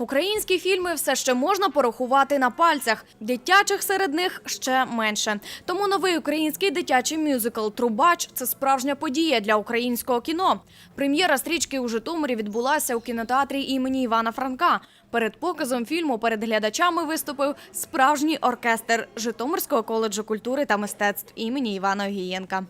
Українські фільми все ще можна порахувати на пальцях. Дитячих серед них ще менше. Тому новий український дитячий мюзикл Трубач це справжня подія для українського кіно. Прем'єра стрічки у Житомирі відбулася у кінотеатрі імені Івана Франка. Перед показом фільму перед глядачами виступив справжній оркестр Житомирського коледжу культури та мистецтв імені Івана Огієнка.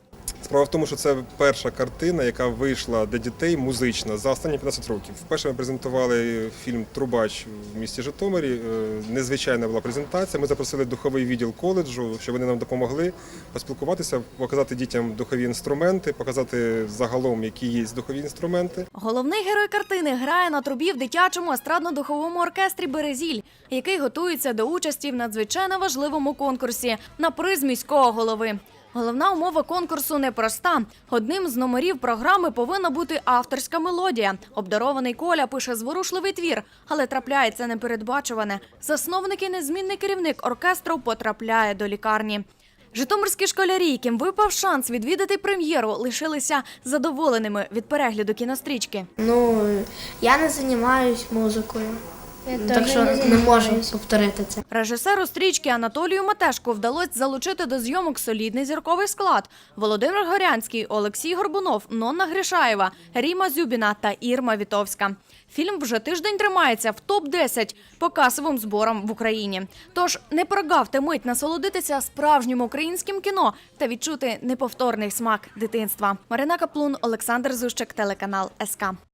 Справа в тому, що це перша картина, яка вийшла для дітей музична за останні 15 років. Вперше ми презентували фільм Трубач в місті Житомирі. Е, Незвичайна була презентація. Ми запросили духовий відділ коледжу, щоб вони нам допомогли поспілкуватися, показати дітям духові інструменти, показати загалом, які є духові інструменти. Головний герой картини грає на трубі в дитячому естрадно-духовому оркестрі Березіль, який готується до участі в надзвичайно важливому конкурсі на приз міського голови. Головна умова конкурсу непроста. Одним з номерів програми повинна бути авторська мелодія. Обдарований Коля пише зворушливий твір, але трапляється непередбачуване. Засновник і незмінний керівник оркестру потрапляє до лікарні. Житомирські школярі, яким випав шанс відвідати прем'єру, лишилися задоволеними від перегляду кінострічки. Ну, я не займаюсь музикою, так що не можу повторити це. Режисеру стрічки Анатолію Матешку вдалося залучити до зйомок солідний зірковий склад: Володимир Горянський, Олексій Горбунов, Нонна Гришаєва, Ріма Зюбіна та Ірма Вітовська. Фільм вже тиждень тримається в топ 10 по касовим зборам в Україні. Тож не прогавте мить насолодитися справжнім українським кіно та відчути неповторний смак дитинства. Марина Каплун, Олександр Зущик, телеканал СК.